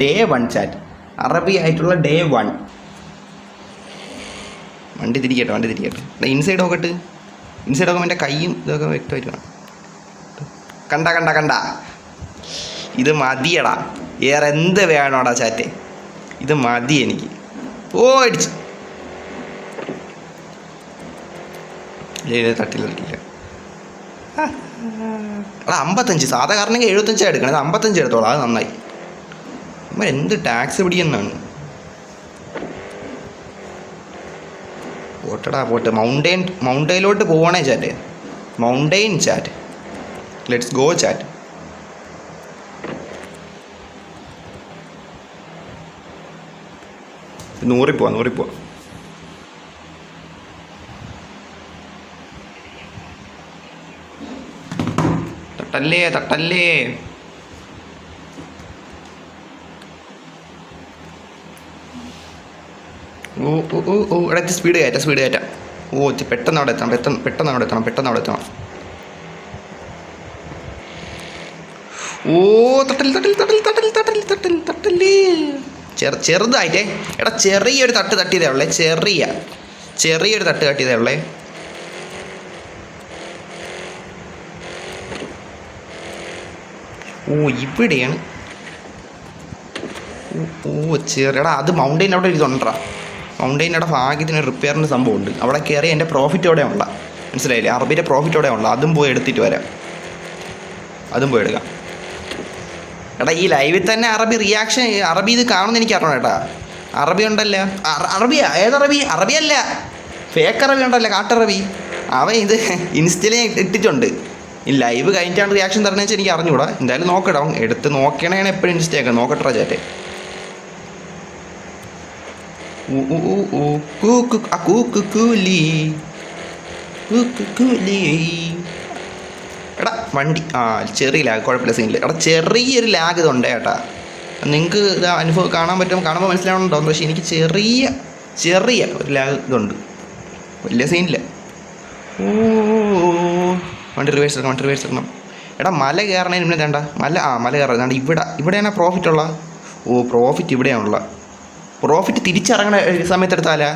Day one chat അറബി ആയിട്ടുള്ള day one വണ്ടി തിരിക്കട്ടെ വണ്ടി തിരിക്കട്ടെ ഇൻസൈഡ് നോക്കട്ട് ഇൻസൈഡ് നോക്കുമ്പോൾ എന്റെ കൈയും ഇതൊക്കെ വ്യക്തമായിട്ട് കാണാം. കണ്ട കണ്ട കണ്ട. ഇത് മതിയടാ. വേറെ എന്ത് വേണോടാ ചാറ്റ് ഇത് മതി എനിക്ക്. ഓ അടിച്ച്. തട്ടില്ല തട്ടില്ല അമ്പത്തഞ്ച്. സാധാ കാരണമെങ്കിൽ എഴുപത്തഞ്ചാണ് എടുക്കണത് അമ്പത്തഞ്ച് എടുത്തോളാം. അത് നന്നായി. എന്ത് ടാക്സ് പിടിയെന്നാണ്? പോട്ടടാ പോട്ട്. മൗണ്ടെയിൻ മൗണ്ടെയിലോട്ട് പോവണേ chat mountain chat let's go chat നൂറിൽ പോവാ നൂറിൽ പോവാ. തട്ടല്ലേ തട്ടല്ലേ. ഓ ഓ ഓ ഓ എടാ സ്പീഡ് കയറ്റാം സ്പീഡ് കയറ്റാം. ഓ ഇത് പെട്ടെന്ന് അവിടെ എത്തണം പെട്ടെന്ന് പെട്ടെന്ന് അവിടെ എത്തണം പെട്ടെന്ന് അവിടെ എത്തണം. ഓ തട്ടൽ തട്ടൽ തട്ടൽ തട്ടൽ തട്ടൽ തട്ടൽ തട്ടൽ ചെറു ചെറുതായിട്ടേ. എടാ ചെറിയൊരു തട്ട് തട്ടിയതേ ഉള്ളേ ചെറിയ. ചെറിയൊരു തട്ട് തട്ടിയതേ ഉള്ളേ. ഓ ഇവിടെയാണ്. ഓ, ചെറിയടാ അത് മൗണ്ടൈൻ അവിടെ ഇതുണ്ടാ മൗണ്ടെയിനവിടെ ഭാഗ്യത്തിന് റിപ്പയറിന് സംഭവമുണ്ട്. അവിടെ കയറി എന്റെ പ്രോഫിറ്റോടെ ഉള്ള. മനസ്സിലായില്ലേ? അറബിയുടെ പ്രോഫിറ്റോടെ ഉള്ള. അതും പോയി എടുത്തിട്ട് വരാം. അതും പോയി എടുക്കാം. എടാ ഈ ലൈവിൽ തന്നെ അറബി റിയാക്ഷൻ അറബി ഇത് കാണുമെന്ന് എനിക്ക് അറിയണം കേട്ടാ. അറബി ഉണ്ടല്ലോ. അറ- അറബിയാ? ഏതറബി അറബിയല്ല ഫേക്ക് അറബി ഉണ്ടല്ലോ കാട്ടറബി. അവൻ ഇത് ഇൻസ്റ്റയിൽ ഇട്ടിട്ടുണ്ട്. ഈ ലൈവ് കഴിഞ്ഞിട്ടാണ് റിയാക്ഷൻ തരണമെന്ന് വെച്ചാൽ എനിക്ക് അറിഞ്ഞൂടാ. എന്തായാലും നോക്കട്ടോ അവൻ എടുത്ത് നോക്കണേണ് എപ്പോഴും ഇൻസ്റ്റയൊക്കെ നോക്കട്ടെ ചാറ്റെ ഊ, aku kukuli ഊ, കൂ, കൂ, ആ, കൂ, കൂ, കൂലി. കൂ, കൂ, കൂലി. എടാ വണ്ടി. ആ ചെറിയ ലാഗ് കുഴപ്പമില്ല സീനില്ല എടാ ചെറിയൊരു ലാഗ് ഇതുണ്ട് ചേട്ടാ നിങ്ങൾക്ക് ഇത് അനുഭവം കാണാൻ പറ്റും. കാണുമ്പോൾ മനസ്സിലാവണുണ്ടോ? പക്ഷേ എനിക്ക് ചെറിയ ചെറിയ ഒരു ലാഗ് ഇതുണ്ട് വലിയ സീനില്ല ഓ വണ്ടി റിവേഴ്സ് എടുക്കണം വണ്ടി റിവേഴ്സ് എടുക്കണം. എടാ മല കയറണതിന് മുന്നേ വേണ്ട മല ആ മല കയറണം ഇവിടെ ഇവിടെയാണ് പ്രോഫിറ്റ് ഉള്ള ഓ പ്രോഫിറ്റ് ഇവിടെയാണുള്ള പ്രോഫിറ്റ് തിരിച്ചിറങ്ങണ സമയത്ത് എടുത്താലാ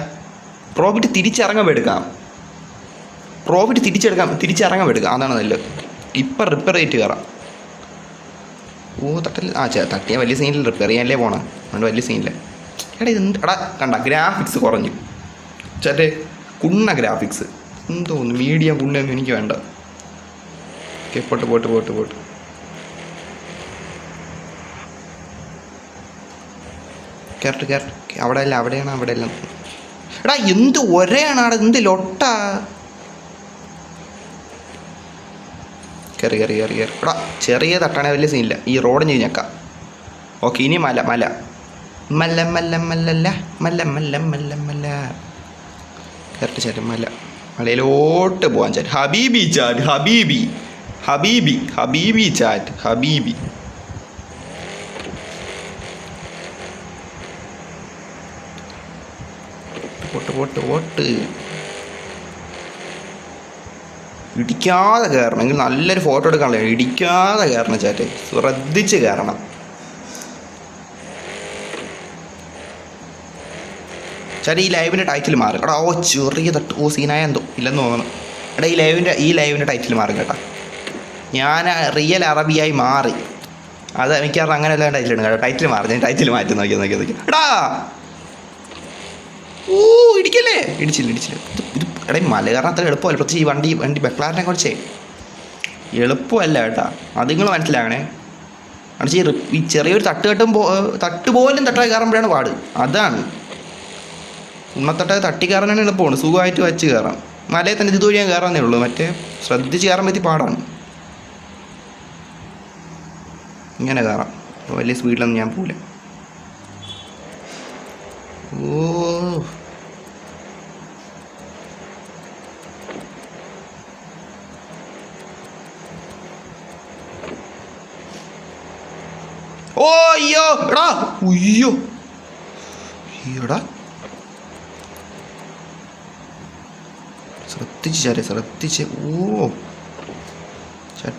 പ്രോഫിറ്റ് തിരിച്ചിറങ്ങുമ്പോൾ എടുക്കാം പ്രോഫിറ്റ് തിരിച്ചെടുക്കാം തിരിച്ചിറങ്ങാൻ എടുക്കാം അതാണ് നല്ലത്. ഇപ്പം റിപ്പയർ ചെയ്തിട്ട് കയറാം. ഓ തട്ടൽ ആ ചേ തട്ടിയാൽ വലിയ സീനിൽ റിപ്പയർ ചെയ്യാനല്ലേ പോണം. അതുകൊണ്ട് വലിയ സീനില്ല എടാ ഇത് എടാ കണ്ട ഗ്രാഫിക്സ് കുറഞ്ഞു. ചേട്ടേ കുണ്ണ ഗ്രാഫിക്സ് എന്തോന്ന് മീഡിയം കുണ്ണൊന്നും എനിക്ക് വേണ്ട. ഓക്കെ പോട്ട് പോട്ട് പോട്ട് പോട്ട്. കയറട്ട് കയറട്ട് അവിടെ അല്ല അവിടെയാണ് അവിടെ എല്ലാം എടാ എന്ത് ഒരേയാണ് അവിടെ എന്ത് ലൊട്ടാ. കയറി കയറി കയറി കയറി എടാ ചെറിയ തട്ടാണെ വലിയ സീനില്ല ഈ റോഡ് ഞെക്കാം. ഓക്കെ ഇനി മല മല. മല്ല മല്ല മല്ലല്ല മല്ല മല്ല മല്ല മല്ല കയറട്ട് ചേട്ടൻ മല. മലയിലോട്ട് പോകാൻ ചാറ്റ് ഹബീബി ചാറ്റ് ഹബീബി. ഹബീബി ഹബീബി ചാറ്റ് ഹബീബി. പോട്ട് പോട്ട് ഇടിക്കാതെ കയറണം. എങ്കിൽ നല്ലൊരു ഫോട്ടോ എടുക്കാനുള്ള ഇടിക്കാതെ കയറണം ചാറ്റ് ശ്രദ്ധിച്ച് കയറണം. ചേട്ടാ ഈ ലൈവിന്റെ ടൈറ്റിൽ മാറും. എടാ ഓ ചെറിയ തട്ട് ഓ സീനായ എന്തോ ഇല്ലെന്ന് തോന്നുന്നു. എടാ ഈ ലൈവിന്റെ ഈ ലൈവിന്റെ ടൈറ്റിൽ മാറും കേട്ടാ. ഞാൻ റിയൽ അറബിയായി മാറി. അത് മിക്കവാറും അങ്ങനെ എല്ലാം ടൈറ്റിൽ ഉണ്ട് കേട്ടോ. ടൈറ്റിൽ മാറി. ഞാൻ ടൈറ്റിൽ മാറ്റി നോക്കി നോക്കി നോക്കി. എടാ! ഓ ഇടിക്കല്ലേ? ഇടിച്ചില്ല ഇടിച്ചില്ല. ഇത് ഇത് എടേ മല കയറാൻ അത്ര എളുപ്പമല്ല. പ്രത്യേകിച്ച് ഈ വണ്ടി വണ്ടി ബെക്ലാറിനെ കുറിച്ചേ. എളുപ്പമല്ല കേട്ടാ. അത് നിങ്ങൾ മനസ്സിലാകണേ കാരണം ഈ ചെറിയൊരു തട്ട് കെട്ടും തട്ട് പോലും തട്ടായി കയറുമ്പോഴാണ് പാട്. അതാണ്. ഉമ്മത്തട്ട തട്ടി കയറാനാണ് എളുപ്പമാണ്. സുഖമായിട്ട് വെച്ച് കയറാം. മലയെ തന്നെ ഇതുവഴി ഞാൻ കയറാന്നേ ഉള്ളൂ. മറ്റേ ശ്രദ്ധിച്ച് കയറാൻ പറ്റി പാടാണ്. ഇങ്ങനെ കയറാം. വലിയ സ്പീഡിലൊന്നും ഞാൻ പോവില്ല. ഓ. ഓ അയ്യോ എടാ ഉയ്യോ. എടാ. ശ്രദ്ധിച്ച് ചാരെ ശ്രദ്ധിച്ച്. ഓ.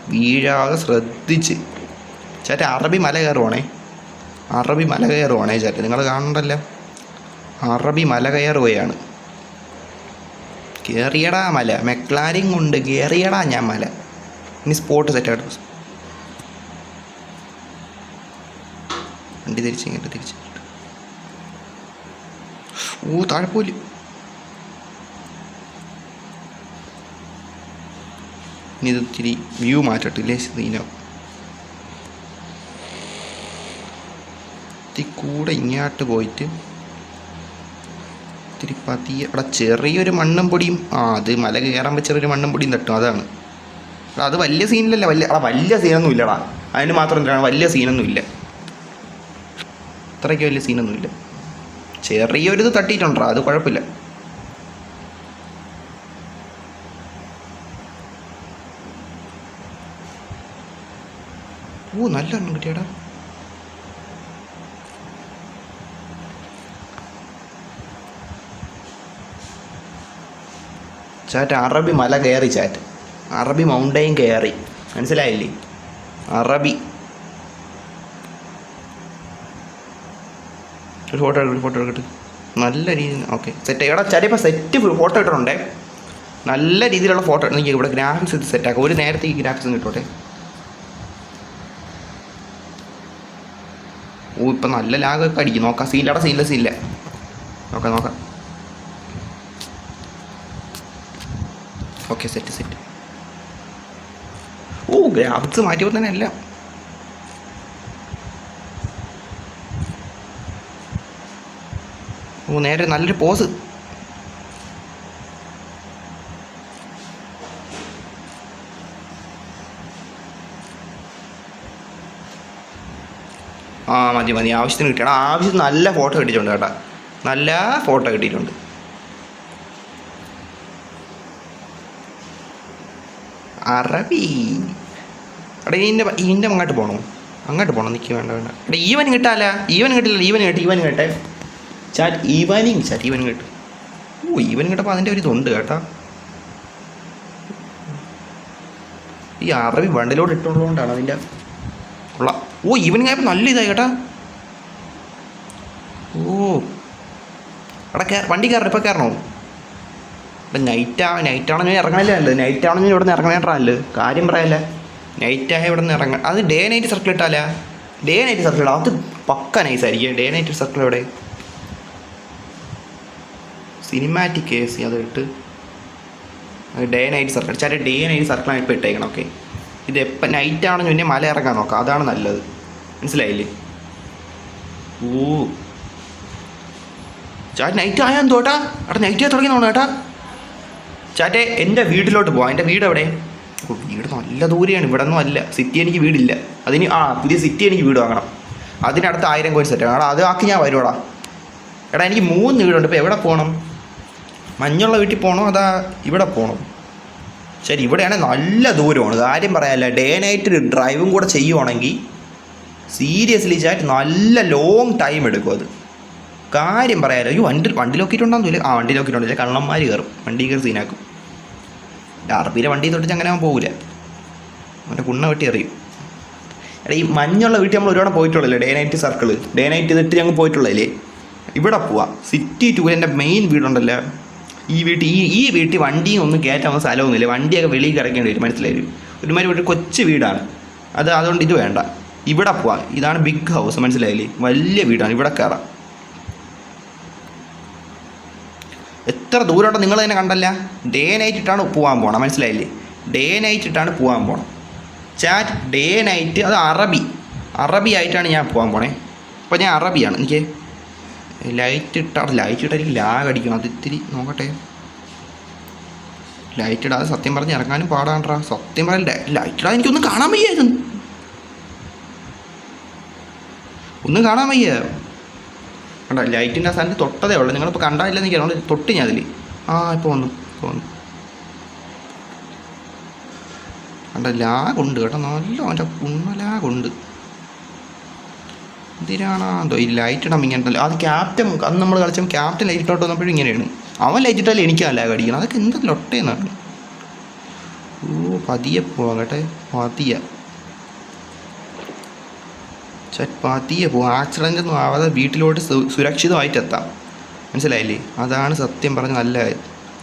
വീഴാതെ ശ്രദ്ധിച്ച്. ചാറ്റ് അറബി മല കയറുവാണേ. അറബി മല കയറുവാണേ ചാറ്റ്. നിങ്ങൾ കാണണ്ടല്ലോ. അറബി മല കയറുകയാണ്. കയറിയടാ മല. മെക്ലാരിങ് കൊണ്ട് കയറിയടാ ഞാൻ മല. ഇനി സ്പോട്ട് സെറ്റായിട്ട് വണ്ടി തിരിച്ച് ഇങ്ങോട്ട് തിരിച്ച്. ഓ താഴെ പോൽ. ഇനി ഇത് ഇത്തിരി വ്യൂ മാറ്റട്ടില്ലേ സീനോ ഇത്തിരി കൂടെ ഇങ്ങോട്ട് പോയിട്ട് ഇത്തിരി പതിയെ അവിടെ ചെറിയൊരു മണ്ണും പൊടിയും ആ അത് മല കയറുമ്പോൾ ചെറിയൊരു മണ്ണും പൊടിയും തട്ടും അതാണ്. അത് വലിയ സീനിലല്ല വലിയ വലിയ സീനൊന്നും ഇല്ലടാ അതിന് മാത്രം എന്താണ് വലിയ സീനൊന്നും ഇല്ല അത്രയ്ക്ക് വലിയ സീനൊന്നുമില്ല. ചെറിയൊരു ചെറിയൊരിത് തട്ടിയിട്ടുണ്ടോ? അത് കുഴപ്പമില്ല. ഓ നല്ല എണ്ണം ചാറ്റ് അറബി മല കയറി ചാറ്റ്. അറബി മൗണ്ടൈൻ കയറി. മനസ്സിലായില്ലേ? അറബി. ഒരു ഫോട്ടോ എടുക്കട്ടെ ഫോട്ടോ എടുക്കട്ടെ നല്ല രീതിയിൽ ഓക്കെ സെറ്റ് എടാ ചാറ്റ് ഇപ്പോൾ സെറ്റ് ഫോട്ടോ ഇട്ടിട്ടുണ്ടേ. നല്ല രീതിയിലുള്ള ഫോട്ടോ എനിക്ക് ഇവിടെ ഗ്രാഫിക്സ് ഇത് സെറ്റാക്കാം ഒരു നേരത്തെ ഈ ഗ്രാഫിക്സ് കിട്ടോട്ടെ ഓ ഇപ്പം നല്ല ലാഗൊക്കെ അടിക്കും. നോക്കാം സീനിലടാ സീനിലെ സീനില്ല നോക്കാം നോക്കാം. ഓക്കെ സെറ്റ് സെറ്റ് ഓ ഗ്രാഫിക്സ് മാറ്റിയപ്പോൾ തന്നെ എല്ലാം. ഓ നേരെ നല്ലൊരു പോസ്. ആ മതി മതി. ആവശ്യത്തിന് കിട്ടിയാണ് ആവശ്യത്തിന് നല്ല ഫോട്ടോ കിട്ടിയിട്ടുണ്ട് കേട്ടാ. നല്ല ഫോട്ടോ കിട്ടിയിട്ടുണ്ട്. അറബി. എടാ ഇതിന്റെ ഇതിന്റെ അങ്ങോട്ട് പോകണോ അങ്ങോട്ട് പോകണം നിൽക്കുക വേണ്ട വേണ്ട. എടാ ഈവൻ കിട്ടാല്ല. ഈവൻ കിട്ടില്ല ഈവൻ കിട്ടി ഈവൻ കിട്ടെ. ചാറ്റ് ഈവനിങ് ചാറ്റ് ഈവനിങ് കിട്ടും. ഓ ഈവനിങ് കിട്ടപ്പോൾ അതിന്റെ ഒരു ഇതുണ്ട് കേട്ടാ. ഈ അറബി വണ്ടിലോട്ട് ഇട്ടുള്ളതുകൊണ്ടാണ് അതിന്റെ ഉള്ള ഓ ഈവനിങ് ആയപ്പോൾ നല്ല ഇതായി കേട്ടാ. ഓ. അവിടെ കേ വണ്ടി കയറണം ഇപ്പോൾ കയറണോ ഇപ്പം നൈറ്റ് ആ നൈറ്റ് ഇറങ്ങണല്ലേ നല്ലത് നൈറ്റ് ഇവിടെ നിന്ന് ഇറങ്ങണേട്ടാണല്ലേ കാര്യം പറയല്ലേ. നൈറ്റ് ആയ ഇവിടെ നിന്ന് ഇറങ്ങ. അത് ഡേ നൈറ്റ് സർക്കിൾ ഇട്ടാലേ ഡേ നൈറ്റ് സർക്കിൾ അത് പക്ക നൈസായിരിക്കും ഡേ നൈറ്റ് സർക്കിൾ എവിടെ സിനിമാറ്റിക് എ സി അതായിട്ട് ഡേ നൈറ്റ് സർക്കിൾ ചില ഡേ നൈറ്റ് സർക്കിളാണ് ഇപ്പോൾ ഇട്ടേക്കണം ഓക്കെ ഇത് എപ്പോൾ നൈറ്റ് ആണെന്ന് പിന്നെ മല ഇറങ്ങാൻ നോക്കാം. അതാണ് നല്ലത്. മനസ്സിലായില്ലേ? ഓ ചാറ്റ് നൈറ്റ് ആയാ എന്തോട്ടാ അവിടെ നൈറ്റ് ആയി തുടങ്ങി നോക്കണം ഏട്ടാ. ചാറ്റെ എന്റെ വീട്ടിലോട്ട് പോവാം. എന്റെ വീട് എവിടെ? വീട് നല്ല ദൂരെയാണ്. ഇവിടെ ഒന്നും അല്ല. സിറ്റി എനിക്ക് വീടില്ല. അതിന് ആ പുതിയ സിറ്റി എനിക്ക് വീട് വാങ്ങണം. അതിനടുത്ത് ആയിരം കോടി സെറ്റ് ആണ് അത് ആക്കി ഞാൻ വരുവാടാ. എടാ എനിക്ക് മൂന്ന് വീടുണ്ട്. ഇപ്പോൾ എവിടെ പോകണം മഞ്ഞുള്ള വീട്ടിൽ പോകണോ അതാ ഇവിടെ പോകണം ശരി ഇവിടെയാണെങ്കിൽ നല്ല ദൂരമാണ്. കാര്യം പറയാനല്ല. ഡേ നൈറ്റ് ഡ്രൈവും കൂടെ ചെയ്യുവാണെങ്കിൽ സീരിയസ്ലി ചാറ്റ് നല്ല ലോങ് ടൈം എടുക്കും അത്. കാര്യം പറയാലോ ഈ വണ്ടി വണ്ടി ലോക്കിയിട്ടുണ്ടോന്നില്ല ആ വണ്ടി ലോക്കിയിട്ടുണ്ടല്ലേ കള്ളന്മാർ കയറും. വണ്ടി കയറി സീനാക്കും ഡാർബിയിലെ വണ്ടി തൊട്ടിച്ച് അങ്ങനെ അവൻ പോകില്ല അവന്റെ കുണ്ണ വെട്ടി എറിയും. എടാ ഈ മഞ്ഞുള്ള വീട്ടിൽ നമ്മൾ ഒരുപാട് പോയിട്ടുള്ളല്ലേ day night circle day night ഇതിട്ട് ഞങ്ങൾ പോയിട്ടുള്ളല്ലേ ഇവിടെ പോവാം. സിറ്റി ടൂർ എന്റെ മെയിൻ വീടുണ്ടല്ലോ? ഈ വീട്ടിൽ ഈ ഈ വീട്ടിൽ വണ്ടിയും ഒന്നും കയറ്റാൻ സ്ഥലമൊന്നുമില്ല. വണ്ടിയൊക്കെ വെളിയിൽ കിടക്കേണ്ടി വരും. മനസ്സിലായി? ഒരുമാതിരി ഒരു കൊച്ചു വീടാണ്. അത് അതുകൊണ്ട് ഇത് വേണ്ട. ഇവിടെ പോവാം. ഇതാണ് ബിഗ് ഹൗസ് മനസ്സിലായില്ലേ? വലിയ വീടാണ്. ഇവിടെ കയറാം. എത്ര ദൂരമുണ്ടോ നിങ്ങൾ തന്നെ കണ്ടല്ല? ഡേ നൈറ്റ് ഇട്ടാണ് പോകാൻ പോകണം മനസ്സിലായില്ലേ? ഡേ നൈറ്റ് ഇട്ടാണ് പോകാൻ പോകണം ചാറ്റ് ഡേ നൈറ്റ് അത് അറബി. അറബി ആയിട്ടാണ് ഞാൻ പോകാൻ പോണേ. അപ്പോൾ ഞാൻ അറബിയാണ്. എനിക്ക് ലൈറ്റ് ഇട്ട ലൈറ്റ് ഇട്ടായിരിക്കും ലാഗ് അടിക്കണം. അത് ഇത്തിരി നോക്കട്ടെ. ലൈറ്റ് ഇടാതെ സത്യം പറഞ്ഞ് ഇറങ്ങാനും പാടാണ്ടാ. സത്യം പറഞ്ഞ ലൈറ്റ് ഇടാതെ എനിക്കൊന്നും കാണാൻ വയ്യായിരുന്നു ഒന്നും കാണാൻ വയ്യ. കണ്ട ലൈറ്റിന്റെ ആ സാധനം തൊട്ടതേ ഉള്ളൂ. നിങ്ങളിപ്പോൾ കണ്ടായില്ല എനിക്ക് അതുകൊണ്ട് തൊട്ട് ഞാൻ അതിൽ ആ ഇപ്പോൾ വന്നു ഇപ്പോൾ വന്നു. കണ്ട ലാഗുണ്ട് കേട്ടോ. നല്ല അവന്റെ കുണ്ണ ലാഗുണ്ട് എന്തിനാണോ? എന്തോ ഈ ലൈറ്റ് ഇടാൻ ഇങ്ങനെ അത് ക്യാപ്റ്റൻ അന്ന് നമ്മൾ കളിച്ചപ്പോൾ ക്യാപ്റ്റൻ ലൈറ്റ് ഇട്ടോട്ട് വന്നപ്പോഴും ഇങ്ങനെയാണ്. അവൻ ലൈറ്റ് ഇട്ടാലും എനിക്കല്ല കടിക്കണം അതൊക്കെ എന്ത് ലൊട്ടേന്നാണ് ഓ പതിയെ പോവാം കേട്ടെ. പതിയെ. പതിയെ പോകും ആക്സിഡന്റ് ഒന്നും ആവാതെ വീട്ടിലോട്ട് സുരക്ഷിതമായിട്ട് എത്താം. മനസ്സിലായില്ലേ? അതാണ് സത്യം പറഞ്ഞ നല്ല.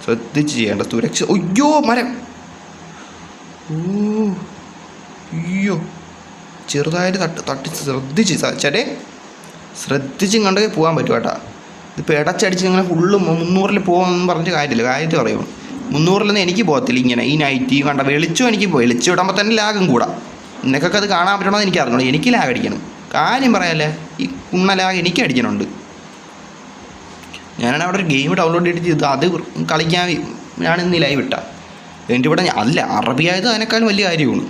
ശ്രദ്ധിച്ച് ചെയ്യേണ്ട സുരക്ഷ അയ്യോ മരം. ഓ അയ്യോ. ചെറുതായിട്ട് തട്ട് തട്ടി ശ്രദ്ധിച്ച് ചേട്ടെ ശ്രദ്ധിച്ചും കണ്ടേ പോകാൻ പറ്റും കേട്ടാ. ഇതിപ്പോൾ ഇടച്ചടിച്ച് ഇങ്ങനെ ഫുള്ള് മുന്നൂറിൽ പോകുമെന്ന് പറഞ്ഞിട്ട് കാര്യമില്ല. കാര്യത്തിൽ പറയുള്ളൂ മുന്നൂറിലൊന്നും എനിക്ക് പോകത്തില്ല ഇങ്ങനെ. ഈ നൈറ്റ് കണ്ട വെളിച്ചം എനിക്ക് പോയി. വെളിച്ചം ഇടുമ്പോൾ തന്നെ ലാഗും കൂടാ. നിനക്കൊക്കെ അത് കാണാൻ പറ്റണമെന്ന് എനിക്ക് അറിഞ്ഞോളൂ എനിക്ക് ലാഗ് അടിക്കണം. കാര്യം പറയാല്ലേ? ഈ കുണ്ണ ലാഗ് എനിക്ക് അടിക്കണുണ്ട്. ഞാനാണ് അവിടെ ഒരു ഗെയിം ഡൗൺലോഡ് ചെയ്തിട്ട് ചെയ്ത് അത് കളിക്കാൻ ഞാൻ ഇന്ന് ലൈവ് ഇട്ട. എന്റെ ഇവിടെ അല്ല അറബി ആയത് അതിനേക്കാളും വലിയ കാര്യമാണ്.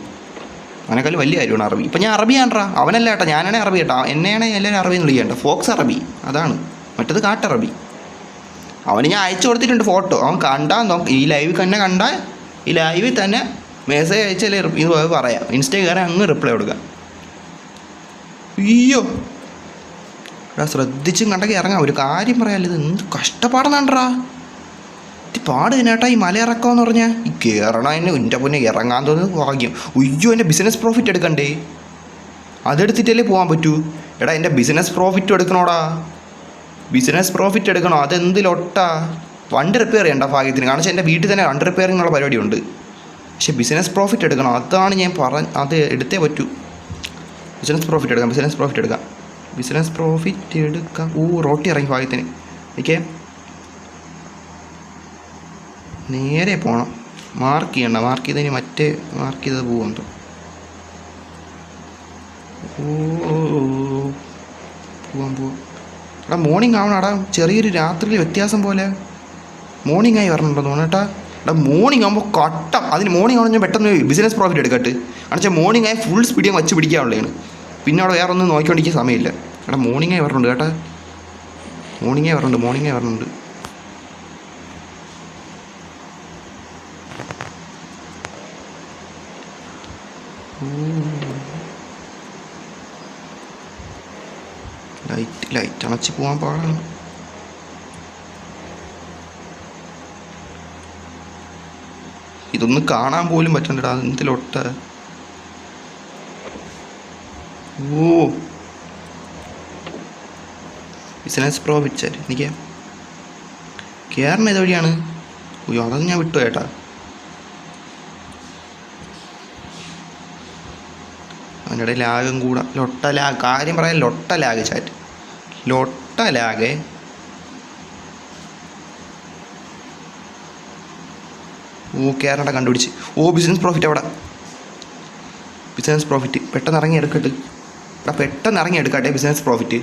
അതിനേക്കാളും വലിയ കാര്യമാണ് അറബി. ഇപ്പം ഞാൻ അറബിയാണ്ട്രാ. അവനല്ല ഏട്ടാ ഞാനാണേ അറബി കേട്ടോ. എന്നെയാണ് എല്ലാവരും അറബി എന്ന് വിളിക്കേണ്ട ഫോക്സ് അറബി. അതാണ്. മറ്റത് കാട്ടറബി അവന് ഞാൻ അയച്ചു കൊടുത്തിട്ടുണ്ട് ഫോട്ടോ. അവൻ കണ്ടാൽ ഈ ലൈവിൽ തന്നെ കണ്ടാൽ ഈ ലൈവിൽ തന്നെ മെസ്സേജ് അയച്ചാലേ ഇത് പറയാം. ഇൻസ്റ്റ കയറി അങ്ങ് റിപ്ലൈ കൊടുക്കാം. അയ്യോ. ശ്രദ്ധിച്ചും കണ്ടൊക്കെ ഇറങ്ങാം. ഒരു കാര്യം പറയാമല്ലോ ഇത് എന്ത് കഷ്ടപ്പാടെന്നാണ്ടാ പാട് ഇതിനേട്ടാ ഈ മല എന്ന് പറഞ്ഞാൽ ഈ കയറണ എന്നെ എന്റെ പൊന്നെ ഇറങ്ങാൻ തോന്നുന്നത് ഭാഗ്യം. ഉയ്യോ എന്റെ ബിസിനസ് പ്രോഫിറ്റ് എടുക്കണ്ടേ? അതെടുത്തിട്ടല്ലേ പോകാൻ പറ്റൂ? എടാ എന്റെ ബിസിനസ് പ്രോഫിറ്റ് എടുക്കണോടാ? ബിസിനസ് പ്രോഫിറ്റ് എടുക്കണോ? അതെന്തിലൊട്ടാ? വണ്ടി റിപ്പയർ ചെയ്യണ്ട ഭാഗ്യത്തിന്. കാരണം വെച്ചാൽ എന്റെ വീട്ടിൽ തന്നെ വണ്ടി റിപ്പയറിംഗ് ഉള്ള പരിപാടിയുണ്ട്. പക്ഷെ ബിസിനസ് പ്രോഫിറ്റ് എടുക്കണം. അതാണ് ഞാൻ പറഞ്ഞ അത് എടുത്തേ പറ്റൂ. ബിസിനസ് പ്രോഫിറ്റ് എടുക്കാം ബിസിനസ് പ്രോഫിറ്റ് എടുക്കാം. ബിസിനസ് പ്രോഫിറ്റ് എടുക്കാം. ഓ റോട്ടി ഇറങ്ങി ഭാഗ്യത്തിന്. ഓക്കെ? നേരെ പോകണം മാർക്ക് ചെയ്യണ്ട. മാർക്ക് ചെയ്തതിന് മറ്റേ മാർക്ക് ചെയ്തത് പോകുമെന്തോ ഓ പോവാം എടാ മോർണിംഗ് ആവണം. ചെറിയൊരു രാത്രിയിൽ വ്യത്യാസം പോലെ. മോർണിംഗ് ആയി വരണുണ്ടോ തോന്നുന്നു കേട്ടാ. എടാ മോർണിംഗ് ആകുമ്പോൾ കട്ടം. അതിന് മോർണിംഗ് ആണെങ്കിൽ പെട്ടെന്ന് ബിസിനസ് പ്രോഫിറ്റ് എടുക്കട്ടെ. കാരണം വെച്ചാൽ മോർണിംഗ് ആയി ഫുൾ സ്പീഡിൽ വച്ച് പിടിക്കാനുള്ളതാണ്. പിന്നെ അവിടെ വേറെ ഒന്നും നോക്കിക്കൊണ്ടിരിക്കാൻ സമയമില്ല. എടാ മോർണിംഗ് ആയി വരണുണ്ട് കേട്ടാ. മോർണിംഗ് വരണുണ്ട്. മോർണിംഗ് വരണുണ്ട്. ലൈറ്റ് ലൈറ്റ് അണച്ച് പോകാൻ പാടാണ് ഇതൊന്ന് കാണാൻ പോലും പറ്റണ്ടടാ. എന്തിലൊട്ട് ഓ. ബിസിനസ് പ്രോ എനിക്ക് കയറണ ഏത് വഴിയാണ്? അതൊന്നും ഞാൻ വിട്ടു ചേട്ടാ ഇടയിൽ ലാഗും കൂടെ. ലൊട്ട ലാഗ് കാര്യം പറയാൻ ലൊട്ട ലാഗ് ചാറ്റ് ലൊട്ട ലാഗ്. ഓ കേരള കണ്ടുപിടിച്ച്. ഓ ബിസിനസ് പ്രോഫിറ്റ് അവിടെ ബിസിനസ് പ്രോഫിറ്റ് പെട്ടെന്ന് ഇറങ്ങി എടുക്കട്ട്. എടാ പെട്ടെന്ന് ഇറങ്ങി എടുക്കട്ടെ ബിസിനസ് പ്രോഫിറ്റ്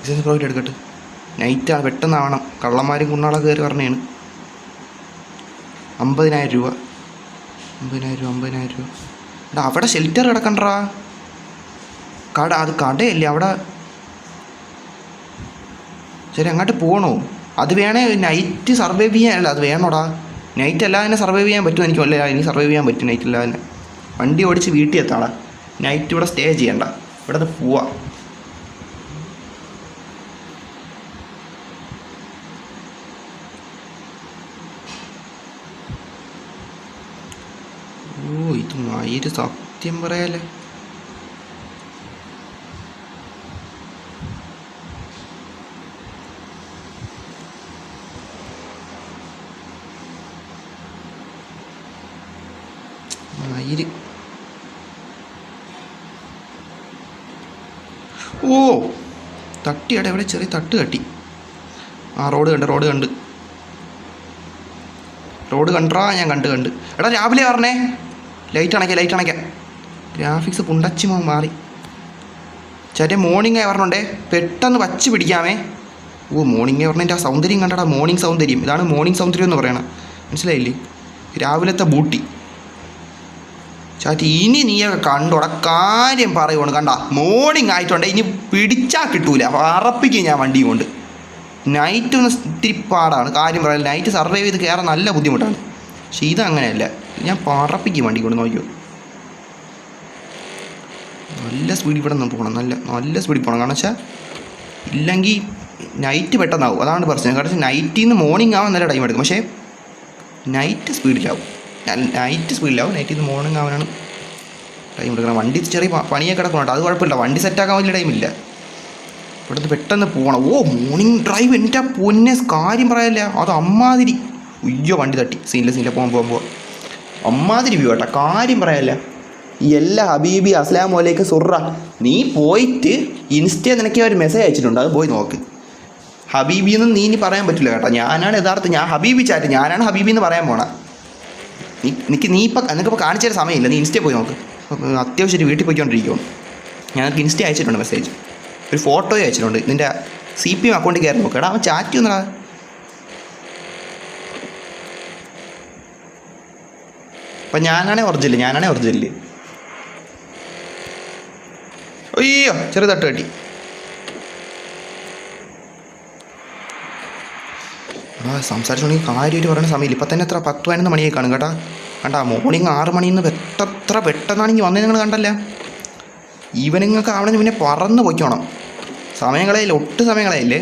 ബിസിനസ് പ്രോഫിറ്റ് എടുക്കട്ടെ. നൈറ്റാണ് പെട്ടെന്നാവണം കള്ളന്മാരും കുണ്ണാളൊക്കെ കയറി പറഞ്ഞാണ് അമ്പതിനായിരം രൂപ. അമ്പതിനായിരം രൂപ അമ്പതിനായിരം രൂപ. എടാ അവിടെ ഷെൽറ്റർ കിടക്കണ്ടാ? കട അത് കടയല്ലേ അവിടെ? ശരി അങ്ങോട്ട് പോകണോ അത് വേണേ നൈറ്റ് സർവൈവ് ചെയ്യാനല്ല അത് വേണോടാ. നൈറ്റ് അല്ലാതെ സർവൈവ് ചെയ്യാൻ പറ്റുമോ എനിക്ക് അല്ല ഇനി സർവൈവ് ചെയ്യാൻ പറ്റും നൈറ്റ് അല്ലാതെ വണ്ടി ഓടിച്ച് വീട്ടിൽ എത്താടാ. നൈറ്റ് ഇവിടെ സ്റ്റേ ചെയ്യണ്ട. ഇവിടെ നിന്ന് പോവാ. ഇത് സത്യം പറയാലേ. ഓ തട്ടിയടെ എവിടെ ചെറിയ തട്ട് തട്ടി ആ റോഡ് കണ്ട് റോഡ് കണ്ട്. റോഡ് കണ്ടാ ഞാൻ കണ്ട് കണ്ട്. എടാ രാവിലെ പറഞ്ഞേ ലൈറ്റ് അണയ്ക്കാം ലൈറ്റ് അണയ്ക്കാം ഗ്രാഫിക്സ് പുണ്ടച്ചിമോ മാറി. ചേട്ടൻ മോർണിംഗ് പറഞ്ഞോണ്ടേ പെട്ടെന്ന് വച്ച് പിടിക്കാമേ. ഓ മോർണിംഗ് പറഞ്ഞതിന്റെ ആ സൗന്ദര്യം കണ്ടടാ മോർണിംഗ് സൗന്ദര്യം. ഇതാണ് മോർണിംഗ് സൗന്ദര്യം എന്ന് പറയണം മനസ്സിലായില്ലേ? രാവിലത്തെ ബൂട്ടി ചാറ്റി ഇനി നീയൊക്കെ കണ്ടോടാ കാര്യം പറയുവാണ്. കണ്ട മോർണിംഗ് ആയിട്ടുണ്ട് ഇനി പിടിച്ചാൽ കിട്ടൂല. അറപ്പിക്കും ഞാൻ വണ്ടി കൊണ്ട്. നൈറ്റ് ഒന്ന് ഇത്തിരി പാടാണ്. കാര്യം പറയാൻ നൈറ്റ് സർവൈവ് ചെയ്ത് കയറാൻ നല്ല ബുദ്ധിമുട്ടാണ്. പക്ഷെ ഇതങ്ങനെയല്ല. ഞാൻ പറപ്പിക്കും വണ്ടി കൊണ്ട് നോക്കിയോ നല്ല സ്പീഡിൽ ഇവിടെ നിന്ന് പോകണം നല്ല നല്ല സ്പീഡിൽ പോകണം കാരണം വെച്ചാൽ ഇല്ലെങ്കിൽ നൈറ്റ് പെട്ടെന്നാവും. അതാണ് പ്രശ്നം. കാരണം വെച്ചാൽ നൈറ്റിൽ നിന്ന് മോർണിംഗ് ആവാൻ നല്ല ടൈം എടുക്കും. പക്ഷേ നൈറ്റ് സ്പീഡിലാവും നൈറ്റ് സ്പീഡിലാവും നൈറ്റിൽ നിന്ന് മോർണിംഗ് ആവാനാണ് ടൈം എടുക്കണം വണ്ടി ചെറിയ പണിയൊക്കെ കിടക്കുന്നുണ്ട്. അത് കുഴപ്പമില്ല. വണ്ടി സെറ്റാക്കാൻ വലിയ ടൈമില്ല ഇവിടുന്ന് പെട്ടെന്ന് പോകണം ഓ മോർണിംഗ് ഡ്രൈവ് എന്റെ പൊന്നെ കാര്യം പറയാനില്ല. അത് അമ്മാതിരി. ഉയ്യോ വണ്ടി തട്ടി. സീനിലെ സീനിലെ പോകാൻ പോകാൻ പോകാം അമ്മാതിരി വ്യൂ കേട്ടോ കാര്യം പറയാല്ല. ഈ എല്ലാ ഹബീബി അസ്ലാം വലൈക്കും സുറ നീ പോയിട്ട് ഇൻസ്റ്റയിൽ നിനക്ക് ഒരു മെസ്സേജ് അയച്ചിട്ടുണ്ട്. അത് പോയി നോക്ക്. ഹബീബി എന്ന് നീ ഇനി പറയാൻ പറ്റില്ല കേട്ടോ. ഞാനാണ് യഥാർത്ഥം ഞാൻ ഹബീബി ചാറ്റ് ഞാനാണ് ഹബീബി എന്ന് പറയാൻ പോണ. നീ എനിക്ക് നീ ഇപ്പം നിനക്കിപ്പോൾ കാണിച്ചു തരാൻ സമയമില്ല. നീ ഇൻസ്റ്റയിൽ പോയി നോക്ക്. അത്യാവശ്യം വീട്ടിൽ പോയിക്കൊണ്ടിരിക്കുമോ ഞങ്ങൾക്ക് ഇൻസ്റ്റ അയച്ചിട്ടുണ്ട് മെസ്സേജ് ഒരു ഫോട്ടോ അയച്ചിട്ടുണ്ട്. നിന്റെ സി പി എം അക്കൗണ്ടിൽ കയറി നോക്ക്. എടാ അവൻ ചാറ്റ് ചെയ്യുന്നടാ. അപ്പം ഞാനാണേ ഒറിജിനൽ ഞാനാണേ ഒറിജിനൽ അയ്യോ ചെറിയ തട്ട് കെട്ടി. ആ സംസാരിച്ചുണ്ടെങ്കിൽ കാര്യമായിട്ട് പറയുന്ന സമയമില്ല. ഇപ്പം തന്നെ എത്ര പത്ത് പതിനൊന്ന് മണിയായി കാണും കേട്ടാ. കണ്ടാ മോർണിംഗ് ആറ് മണിയിൽ നിന്ന് എത്ര പെട്ടെന്നാണ് ഇനി വന്നത് നിങ്ങൾ കണ്ടല്ല? ഈവനിങ്ങൊക്കെ ആവണമെങ്കിൽ പിന്നെ പറന്ന് പൊയ്ക്കോണം. സമയം ഒട്ട് ഒട്ടും സമയം കളയില്ലേ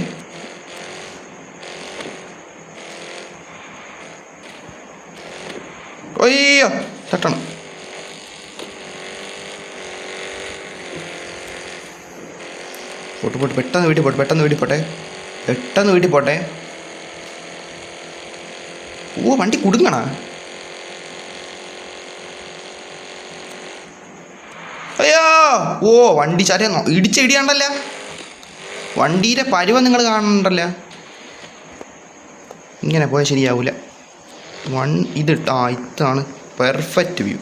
അയ്യോ തട്ടണം പോട്ട് പോട്ട് പെട്ടെന്ന് വീട്ടിൽ പോട്ടെ പെട്ടെന്ന് വീട്ടിൽ പോട്ടെ. പെട്ടെന്ന് വീട്ടിൽ പോട്ടെ. ഓ വണ്ടി കുടുങ്ങണ? അയ്യോ ഓ വണ്ടി ചാരിയ ഇടിച്ച ഇടിയാണ്ടല്ല. വണ്ടിയുടെ പരുവം നിങ്ങൾ കാണണ്ടല്ല. ഇങ്ങനെ പോയാൽ ശരിയാവില്ല വൺ ഇത് ആ ഇതാണ്. Perfect view.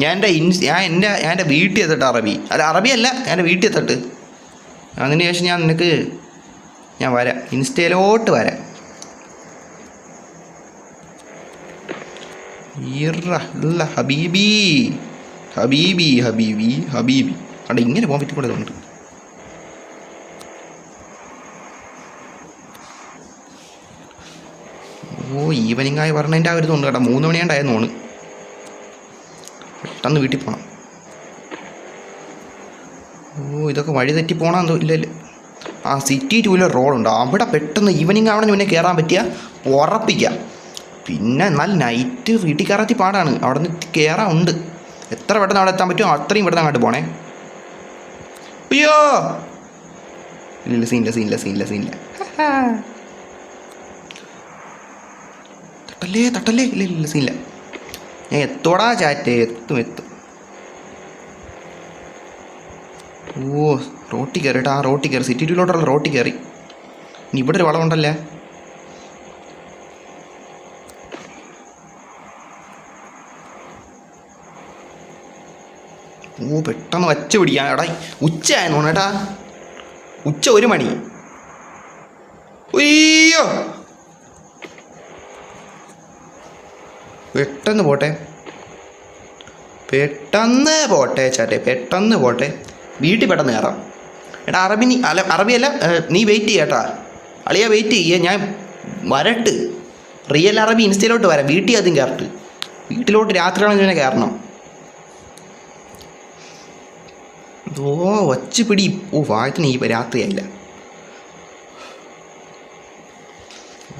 ഞാൻ എന്റെ ഇൻസ് ഞാൻ എന്റെ ഞാൻ എന്റെ വീട്ടിൽ എത്തിട്ട് അറബി. അല്ല അറബിയല്ല ഞാൻ എന്റെ വീട്ടിൽ എത്തിട്ട് അതിന് ശേഷം ഞാൻ നിനക്ക് ഞാൻ വരാം. ഇൻസ്റ്റയിലോട്ട് വരാം. ഇറല്ല ഹബീബി. ഹബീബി ഹബീബി ഹബീബി. അവിടെ ഇങ്ങനെ പോകാൻ പറ്റിക്കൂടെ ഉണ്ട് ഓ ഈവനിങ് ആയി പറഞ്ഞതിന്റെ ആ ഒരു തോന്നുന്നു കേട്ടോ. മൂന്ന് മണിയാണ്ടായെന്ന് തോന്നുന്നു. പെട്ടെന്ന് വീട്ടിൽ പോകണം ഓ ഇതൊക്കെ വഴി തെറ്റി പോകണം ഇല്ല ഇല്ല? ആ സിറ്റി ടു വീലർ റോഡുണ്ട് അവിടെ പെട്ടെന്ന് ഈവനിങ് ആവണം പിന്നെ കയറാൻ പറ്റിയ ഉറപ്പിക്കാം. പിന്നെ എന്നാൽ നൈറ്റ് വീട്ടിൽ കയറാത്തി പാടാണ്. അവിടെ നിന്ന് കയറാൻ ഉണ്ട്. എത്ര പെട്ടെന്ന് അവിടെ എത്താൻ പറ്റുമോ അത്രയും പെട്ടെന്ന് അങ്ങോട്ട് പോണേ. അയ്യോ! ഇല്ല സീനില്ല സീനില്ല സീനില്ല സീനില്ല തട്ടല്ലേ തട്ടല്ലേ? ഇല്ല ഇല്ല സീനില്ല ഞാൻ എത്തോടാ ചാറ്റ് എത്തും എത്തും. ഓ റോട്ടി കയറിയിട്ട് ആ റോട്ടി കയറി. സിറ്റി ടൂലോട്ടുള്ള റോട്ടി കയറി. ഇനി ഇവിടെ ഒരു വളമുണ്ടല്ലേ ഓ പെട്ടെന്ന് വച്ച പിടിക്കാം. എടാ ഉച്ച തോന്നുന്നു ഏട്ടാ ഉച്ച ഒരു മണി. ഉയ്യോ പെട്ടെന്ന് പോട്ടെ. പെട്ടെന്ന് പോട്ടെ ചാട്ടെ പെട്ടെന്ന് പോട്ടെ. വീട്ടിൽ പെട്ടെന്ന് കയറാം. എടാ അറബി നീ അല്ല അറബിയല്ല നീ വെയിറ്റ് ചെയ്യട്ടാ അളിയ വെയിറ്റ് ചെയ്യേ. ഞാൻ വരട്ട്. റിയൽ അറബി ഇൻസ്റ്റയിലോട്ട് വരാം. വീട്ടിൽ ആദ്യം കയറട്ട്. വീട്ടിലോട്ട് രാത്രിയാണെങ്കിൽ ഇങ്ങനെ കയറണം? ഓ ഒച്ച പിടി. ഓ വായത്തിന് ഈ രാത്രിയായില്ല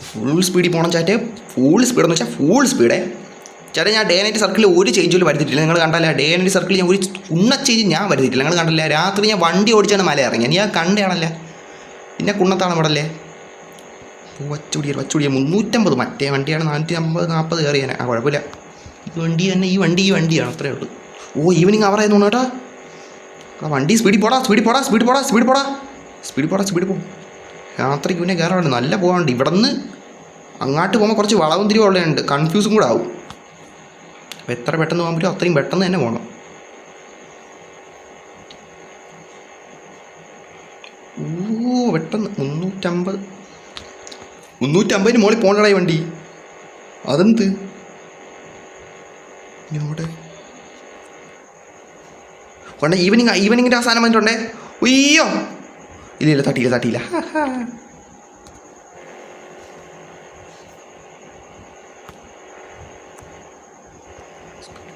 ഫുൾ സ്പീഡിൽ പോകണം ചാറ്റേ. ഫുൾ സ്പീഡെന്ന് വെച്ചാൽ ഫുൾ സ്പീഡേ ചേട്ടാ ഞാൻ ഡേ നൈറ്റ് സർക്കിളിൽ ഒരു ചേഞ്ച് പോലും വരുത്തിയിട്ടില്ല. നിങ്ങൾ കണ്ടല്ല ഡേ നൈറ്റ് സർക്കിളിൽ ഞാൻ ഒരു ഉണ്ണ ചേഞ്ച് ഞാൻ വരുത്തിയിട്ടില്ല. നിങ്ങൾ കണ്ടല്ല രാത്രി ഞാൻ വണ്ടി ഓടിച്ചാണ് മല ഇറങ്ങി ഞാൻ കണ്ടാണല്ലേ പിന്നെ കുണ്ണത്താണ് ഇവിടെ അല്ലേ വച്ചുപിടിയ വച്ചുപിടിയ മുന്നൂറ്റമ്പത് മറ്റേ വണ്ടിയാണ് നാനൂറ്റി അമ്പത് നാൽപ്പത് കയറിയാൻ ആ കുഴപ്പമില്ല. ഈ വണ്ടി തന്നെ ഈ വണ്ടി ഈ വണ്ടിയാണ്. അത്രേ ഉള്ളൂ. ഓ ഈവനിങ് അവറായിരുന്നു കേട്ടോ. ആ വണ്ടി സ്പീഡിൽ പോടാ സ്പീഡ് പോടാ സ്പീഡ് പോടാ സ്പീഡ് പോടാ. സ്പീഡ് പോടാ സ്പീഡ് പോ. രാത്രിക്ക് പിന്നെ കയറാറുണ്ട് നല്ല പോകാനുണ്ട് ഇവിടെ നിന്ന് അങ്ങോട്ട് പോകുമ്പോൾ കുറച്ച് വളവും തിരിവുള്ളതുണ്ട് കൺഫ്യൂസും കൂടെ ആവും. അപ്പോൾ എത്ര പെട്ടെന്ന് പോകാൻ പറ്റുമോ അത്രയും പെട്ടെന്ന് തന്നെ പോകണം. ഓ പെട്ടെന്ന്. മുന്നൂറ്റമ്പത്. മുന്നൂറ്റമ്പതിന് മുകളിൽ പോകണ്ടടാ ഈ വണ്ടി. അതെന്ത്? ഇവിടെ കൊണ്ട് ഈവനിങ് ഈവനിങ്ങിന്റെ അവസാനം വന്നിട്ടുണ്ടേ. ഉയ്യോ. ഇല്ല ഇല്ല തട്ടിയില്ല തട്ടിയില്ല.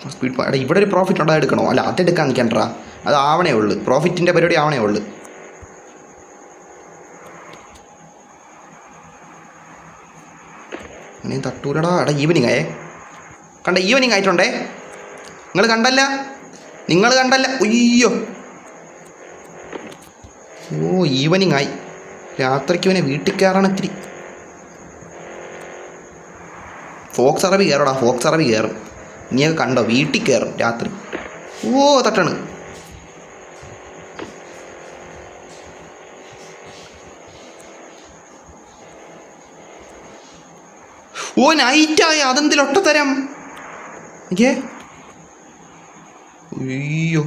സ്പീഡ് എടാ ഇവിടെ ഒരു പ്രോഫിറ്റ് ഉണ്ടാ? എടുക്കണോ? അല്ല അതെടുക്കാൻ നിൽക്കണ്ടാ അത് ആവണേ ഉള്ളൂ. പ്രോഫിറ്റിന്റെ പരിപാടി ആവണേ ഉള്ളു. നീ തട്ടൂരടാ എടാ ഈവനിങ് ആയേ. കണ്ട ഈവനിങ് ആയിട്ടുണ്ടേ? നിങ്ങൾ കണ്ടല്ല? നിങ്ങൾ കണ്ടല്ല? ഒയ്യോ ഓ ഈവനിങ് ആയി. രാത്രിക്ക് ഇവനെ വീട്ടിൽ കയറണം ഇത്തിരി. ഫോക്സ് അറബി കയറടാ. ഫോക്സ് അറബി കയറും. നീയൊക്കെ കണ്ടോ? വീട്ടിൽ കയറും രാത്രി. ഓ തട്ടാണ്. ഓ നൈറ്റായി അതെന്തിലൊട്ടത്തരം എനിക്കേ അയ്യോ.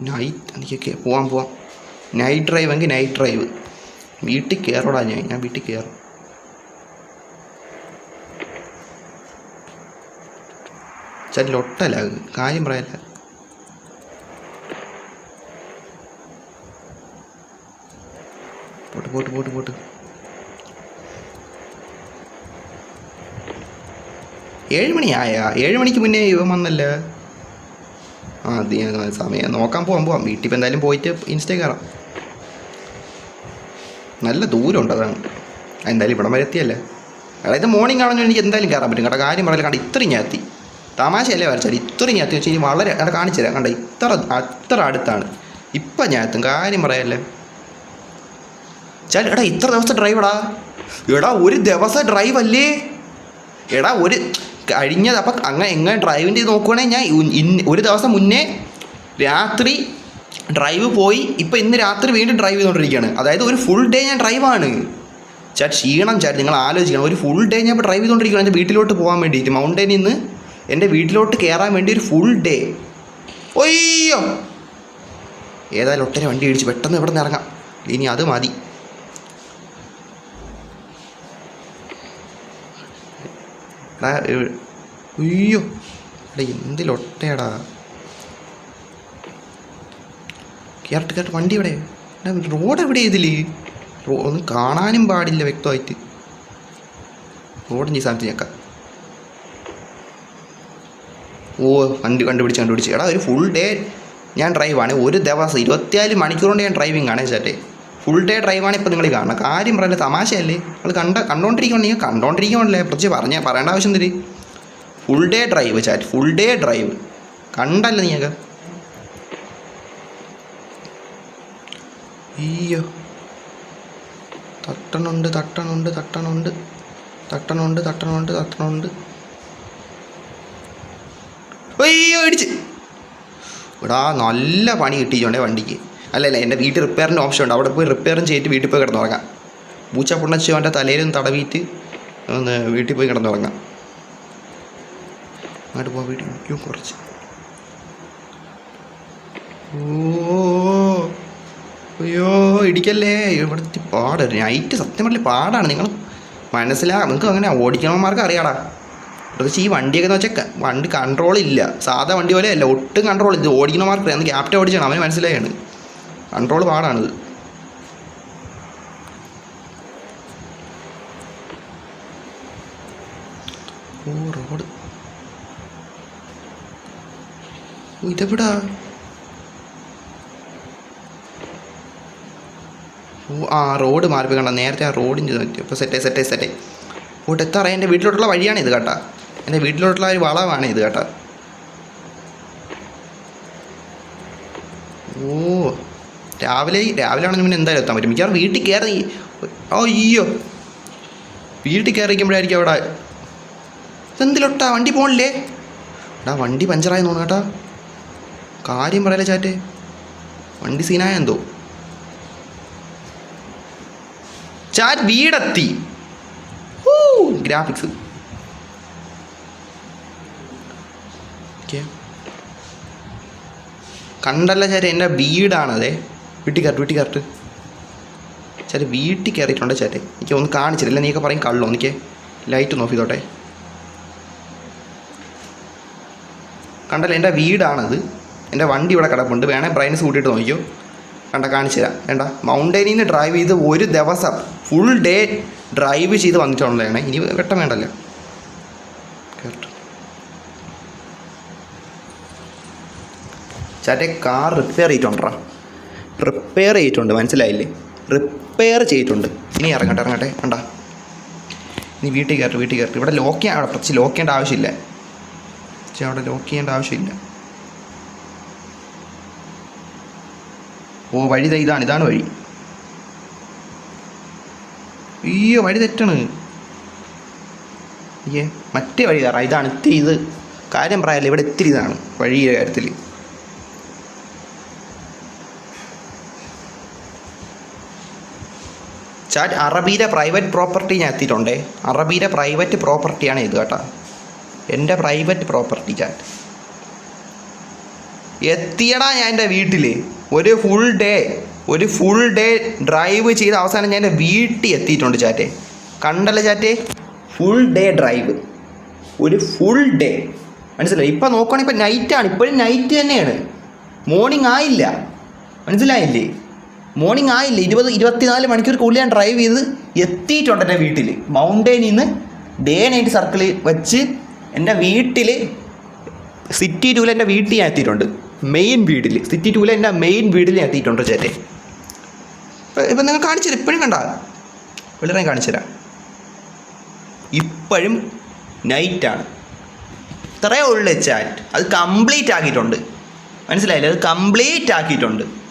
നൈറ്റ് എനിക്കൊക്കെ പോവാം പോവാം. നൈറ്റ് ഡ്രൈവ് എങ്കിൽ നൈറ്റ് ഡ്രൈവ് വീട്ടിൽ കയറോടാ ഞാൻ. ഞാൻ വീട്ടിൽ കയറും. ചേട്ടൻ ലൊട്ടല്ല. കാര്യം പറയല്ല പോട്ട് പോട്ട് പോട്ട് പോട്ട്. ഏഴ് മണിയായ മണിക്ക് മുന്നേ ഇവൻ വന്നല്ല? ആ അത് സമയം. നോക്കാൻ പോവാൻ പോവാം. വീട്ടിൽ എന്തായാലും പോയിട്ട് ഇൻസ്റ്റേ കയറാം. നല്ല ദൂരമുണ്ട് അതാണ്. എന്തായാലും ഇവിടം വരെ എത്തിയല്ലേ? അതായത് മോർണിംഗ് ആണെന്ന് എനിക്ക് എന്തായാലും കയറാൻ പറ്റും കേട്ടോ. കാര്യം പറയില്ല കണ്ട ഇത്രയും ഞാൻ എത്തി. തമാശയല്ലേ വരച്ചാൽ ഇത്രയും ഞാൻ അത്യാവശ്യം ഇനി വളരെ അവിടെ കാണിച്ചു തരാം. കണ്ട? ഇത്ര അത്ര അടുത്താണ്. ഇപ്പം ഞാൻ എത്തും. കാര്യം പറയല്ലേ? ചാൽ എടാ ഇത്ര ദിവസത്തെ ഡ്രൈവടാ എടാ. ഒരു ദിവസം ഡ്രൈവ് അല്ലേ? എടാ ഒരു കഴിഞ്ഞത് അപ്പം അങ്ങനെ എങ്ങനെ ഡ്രൈവിന്റെ ഇത് നോക്കുവാണെങ്കിൽ ഞാൻ ഇന്ന് ഒരു ദിവസം മുന്നേ രാത്രി ഡ്രൈവ് പോയി. ഇപ്പം ഇന്ന് രാത്രി വീണ്ടും ഡ്രൈവ് ചെയ്തുകൊണ്ടിരിക്കുകയാണ്. അതായത് ഒരു ഫുൾ ഡേ ഞാൻ ഡ്രൈവാണ് ചാ ക്ഷീണം ചാറ്റ് നിങ്ങൾ ആലോചിക്കണം. ഒരു ഫുൾ ഡേ ഞാൻ ഇപ്പോൾ ഡ്രൈവ് ചെയ്തുകൊണ്ടിരിക്കുകയാണ്. എന്റെ വീട്ടിലോട്ട് പോകാൻ വേണ്ടിയിട്ട്. മൗണ്ടനിൽ നിന്ന് എന്റെ വീട്ടിലോട്ട് കയറാൻ വേണ്ടി ഒരു ഫുൾ ഡേ ഒയ്യോ ഏതായാലും ഒട്ടനെ വണ്ടി ഇടിച്ച് പെട്ടെന്ന് ഇവിടെ നിന്ന് ഇറങ്ങാം. ഇനി അത് മതി. അയ്യോ. എടാ എന്തിലൊട്ടയടാ കയറട്ട് കയറട്ട് വണ്ടി ഇവിടെ റോഡ് എവിടെ ഇതിൽ ഒന്നും കാണാനും പാടില്ല വ്യക്തമായിട്ട്. റോഡിന്റെ ഈ സാധനത്ത് ഞെക്കാം. ഓ വണ്ടി കണ്ടുപിടിച്ച് കണ്ടുപിടിച്ച്. എടാ ഒരു ഫുൾ ഡേ ഞാൻ ഡ്രൈവാണ് ഒരു ദിവസം ഇരുപത്തിനാല് മണിക്കൂർ കൊണ്ട് ഞാൻ ഡ്രൈവിംഗ് ആണ് ചേട്ടേ. ഫുൾ ഡേ ഡ്രൈവാണ് ഇപ്പോൾ നിങ്ങൾ കാണുന്നത്. കാര്യം പറയല്ലേ തമാശയല്ലേ? നിങ്ങൾ കണ്ട കണ്ടോണ്ടിരിക്കണമെങ്കിൽ കണ്ടോണ്ടിരിക്കണല്ലേ പ്രത്യേകിച്ച് പറഞ്ഞ പറയേണ്ട ആവശ്യം തരി full day drive chat full day drive കണ്ടല്ലേ നിങ്ങൾക്ക്? അയ്യോ. തട്ടണുണ്ട് തട്ടണുണ്ട് തട്ടണുണ്ട്. തട്ടണുണ്ട് തട്ടണുണ്ട് തട്ടണുണ്ട്. അയ്യോ ഇടിച്ച്. എടാ നല്ല പണി കിട്ടിയിട്ടുണ്ട് വണ്ടിക്ക്. അല്ല അല്ല എന്റെ വീട്ടിൽ റിപ്പയറിന്റെ ഓപ്ഷൻ ഉണ്ട്. അവിടെ പോയി റിപ്പയറും ചെയ്തിട്ട് വീട്ടിൽ പോയി കിടന്നുറങ്ങാം. പൂച്ച പൊണ്ണച്ചു അവന്റെ തലയിലൊന്ന് തടവിയിട്ട് ഒന്ന് വീട്ടിൽ പോയി കിടന്നുറങ്ങാം. അങ്ങോട്ട് പോകാൻ വീട്ടിൽ കുറച്ച്. ഓ അയ്യോ ഇടിക്കല്ലേ. ഇവിടുത്തെ പാടാണ് നൈറ്റ് സത്യം പറഞ്ഞ പാടാണ്. നിങ്ങൾ മനസ്സിലാ നിങ്ങൾക്ക് അങ്ങനെ ഓടിക്കണമാർക്ക് അറിയാടാ. പ്രത്യേകിച്ച് ഈ വണ്ടിയൊക്കെ എന്ന് വെച്ചാൽ വണ്ടി കൺട്രോൾ ഇല്ല. സാധാ വണ്ടി പോലെ അല്ല ഒട്ടും കൺട്രോൾ ഇത് ഓടിക്കുന്ന മാർക്ക് അന്ന് ക്യാപ്റ്റ ഓടിച്ചാണ്. അവന് മനസ്സിലായാണ്. കൺട്രോൾ പാടാണിത്. ഓ റോഡ്. ഇതെവിടാ? ഓ ആ റോഡ് മാറിപ്പോയി കണ്ട. നേരത്തെ ആ റോഡിന്റെ നോക്കി അപ്പോൾ സെറ്റേ സെറ്റേ സെറ്റേ പോട്ട് എത്താറ എന്റെ വീട്ടിലോട്ടുള്ള വഴിയാണ് ഇത് കേട്ടാ. എന്റെ വീട്ടിലോട്ടുള്ള ഒരു വളവാണ് ഇത് കേട്ടോ. ഓ രാവിലെ രാവിലെ ആണെങ്കിൽ പിന്നെ എന്തായാലും എത്താൻ പറ്റും? മിക്കവാറും വീട്ടിൽ കയറി അയ്യോ. വീട്ടിൽ കയറിക്കുമ്പോഴായിരിക്കും അവിടെ ഇതെന്തിലൊട്ടാ? വണ്ടി പോകണില്ലേ എടാ വണ്ടി പഞ്ചറായി തോന്നു കേട്ടാ. കാര്യം പറയല്ലേ ചാറ്റ്? വണ്ടി സീനായ എന്തോ. ചാറ്റ് വീടെത്തി. ഗ്രാഫിക്സ്. കണ്ടല്ല ചേട്ടാ എന്റെ വീടാണതേ. വീട്ടിൽ കയറി വീട്ടിൽ കയറിട്ട് ചേട്ടാ വീട്ടിൽ കയറിയിട്ടുണ്ട് ചേട്ടെ എനിക്ക് ഒന്ന് കാണിച്ചില്ല. നീക്കെ പറയും കള്ളോ. എനിക്ക് ലൈറ്റ് ഓഫ് ചെയ്തോട്ടെ. കണ്ടല്ല എന്റെ വീടാണത്. എന്റെ വണ്ടി ഇവിടെ കിടപ്പുണ്ട്. വേണേൽ ബ്രൈനസ് കൂട്ടിയിട്ട് നോക്കിയോ കണ്ട കാണിച്ചു തരാം. വേണ്ട മൗണ്ടനിൽ നിന്ന് ഡ്രൈവ് ചെയ്ത് ഒരു ദിവസം ഫുൾ ഡേ ഡ്രൈവ് ചെയ്ത് വന്നിട്ടുള്ളതാണ്. ഇനി വെട്ടം വേണ്ടല്ലോ? കേട്ടോ. ചേട്ടേ കാർ റിപ്പയർ ചെയ്തിട്ടുണ്ടോ റിപ്പയർ ചെയ്തിട്ടുണ്ട് മനസ്സിലായില്ലേ? റിപ്പയർ ചെയ്തിട്ടുണ്ട്. ഇനി ഇറങ്ങട്ടെ ഇറങ്ങട്ടെ കണ്ട. ഇനി വീട്ടിൽ കയറി വീട്ടിൽ കയറി. ഇവിടെ ലോക്ക് ചെയ്യാൻ അവിടെ പ്രത്യേകിച്ച് ലോക്ക് ചെയ്യേണ്ട ആവശ്യമില്ല. പക്ഷേ അവിടെ ലോക്ക് ചെയ്യേണ്ട ആവശ്യമില്ല. ഓ വഴി ഇതാണ് ഇതാണ് വഴി. അയ്യോ വഴി തെറ്റാണ്. അയ്യേ മറ്റേ വഴി കയറാം ഇതാണ് ഇത്തിരി ഇത്. കാര്യം പറയാല്ല ഇവിടെ ഇത്തിരി ഇതാണ് വഴിയുടെ കാര്യത്തിൽ ചാറ്റ് അറബിയിലെ പ്രൈവറ്റ് പ്രോപ്പർട്ടി ഞാൻ എത്തിയിട്ടുണ്ടേ. അറബിയിലെ പ്രൈവറ്റ് പ്രോപ്പർട്ടിയാണ് ഇത് കേട്ടോ. എന്റെ പ്രൈവറ്റ് പ്രോപ്പർട്ടി ചാറ്റ് എത്തിയടാ ഞാൻ എന്റെ വീട്ടിൽ ഒരു ഫുൾ ഡേ ഒരു ഫുൾ ഡേ ഡ്രൈവ് ചെയ്ത് അവസാനം ഞാൻ എന്റെ വീട്ടിൽ എത്തിയിട്ടുണ്ട് ചാറ്റേ. കണ്ടല്ലേ ചാറ്റേ? ഫുൾ ഡേ ഡ്രൈവ് ഒരു ഫുൾ ഡേ മനസ്സിലായി? ഇപ്പം നോക്കുകയാണെങ്കിൽ ഇപ്പം നൈറ്റാണ് ഇപ്പോഴും നൈറ്റ് തന്നെയാണ്. മോർണിംഗ് ആയില്ല. മനസ്സിലായില്ലേ? മോർണിംഗ് ആയില്ല. ഇരുപത് ഇരുപത്തിനാല് മണിക്കൂർക്കുള്ളിൽ ഞാൻ ഡ്രൈവ് ചെയ്ത് എത്തിയിട്ടുണ്ട് എന്റെ വീട്ടിൽ മൗണ്ടൈനിൽ നിന്ന് ഡേ നൈറ്റ് സർക്കിളിൽ വെച്ച് എന്റെ വീട്ടിൽ സിറ്റി ടൂവിൽ എന്റെ വീട്ടിൽ ഞാൻ എത്തിയിട്ടുണ്ട്. മെയിൻ വീട്ടിൽ സിറ്റി ടൂവിൽ എന്റെ മെയിൻ വീട്ടിൽ ഞാൻ എത്തിയിട്ടുണ്ട് ചേട്ടെ ഇപ്പം നിങ്ങൾ കാണിച്ചു തരാം. ഇപ്പോഴും കണ്ട? വളരെ കാണിച്ചു തരാം. ഇപ്പോഴും നൈറ്റാണ് ഇത്രയേ ഉള്ളു ചാറ്റ് അത് കംപ്ലീറ്റ് ആക്കിയിട്ടുണ്ട്. മനസ്സിലായില്ലേ? അത് കംപ്ലീറ്റ് ആക്കിയിട്ടുണ്ട്.